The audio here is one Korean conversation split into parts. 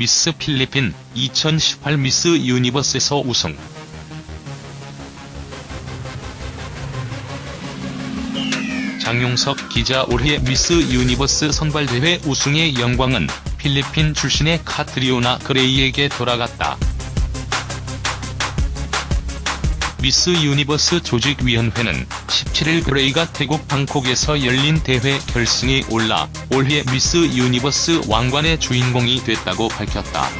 미스 필리핀 2018 미스 유니버스에서 우승. 장용석 기자 올해 미스 유니버스 선발대회 우승의 영광은 필리핀 출신의 카트리오나 그레이에게 돌아갔다. 미스 유니버스 조직위원회는 17일 그레이가 태국 방콕에서 열린 대회 결승에 올라 올해 미스 유니버스 왕관의 주인공이 됐다고 밝혔다.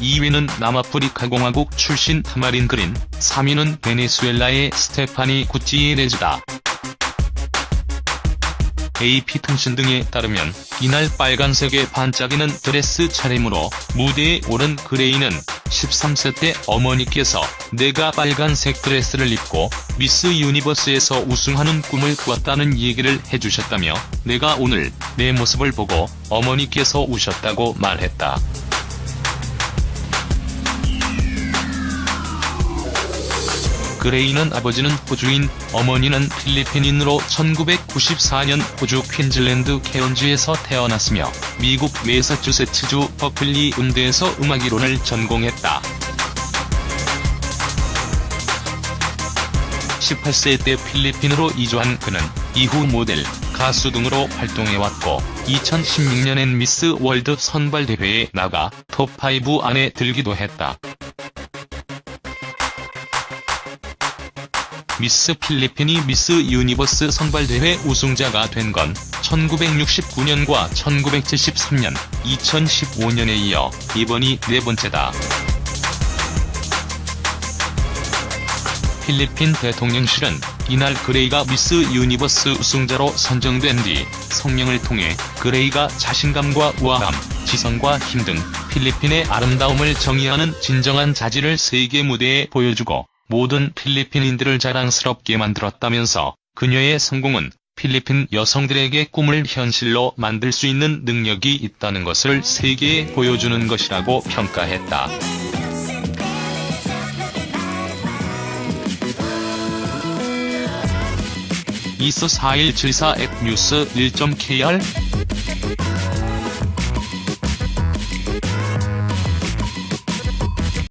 2위는 남아프리카 공화국 출신 타마린 그린, 3위는 베네수엘라의 스테파니 구티에레즈다. AP통신 등에 따르면 이날 빨간색의 반짝이는 드레스 차림으로 무대에 오른 그레이는 13세 때 어머니께서 내가 빨간색 드레스를 입고 미스 유니버스에서 우승하는 꿈을 꾸었다는 얘기를 해주셨다며 내가 오늘 내 모습을 보고 어머니께서 우셨다고 말했다. 그레이는 아버지는 호주인, 어머니는 필리핀인으로 1994년 호주 퀸즐랜드 케언즈에서 태어났으며 미국 매사추세츠주 버클리 음대에서 음악 이론을 전공했다. 18세 때 필리핀으로 이주한 그는 이후 모델, 가수 등으로 활동해왔고 2016년엔 미스 월드 선발대회에 나가 톱5 안에 들기도 했다. 미스 필리핀이 미스 유니버스 선발대회 우승자가 된 건 1969년과 1973년, 2015년에 이어 이번이 네 번째다. 필리핀 대통령실은 이날 그레이가 미스 유니버스 우승자로 선정된 뒤 성명을 통해 그레이가 자신감과 우아함, 지성과 힘 등 필리핀의 아름다움을 정의하는 진정한 자질을 세계 무대에 보여주고 모든 필리핀인들을 자랑스럽게 만들었다면서 그녀의 성공은 필리핀 여성들에게 꿈을 현실로 만들 수 있는 능력이 있다는 것을 세계에 보여주는 것이라고 평가했다. 이스 4174 앱 뉴스 1.kr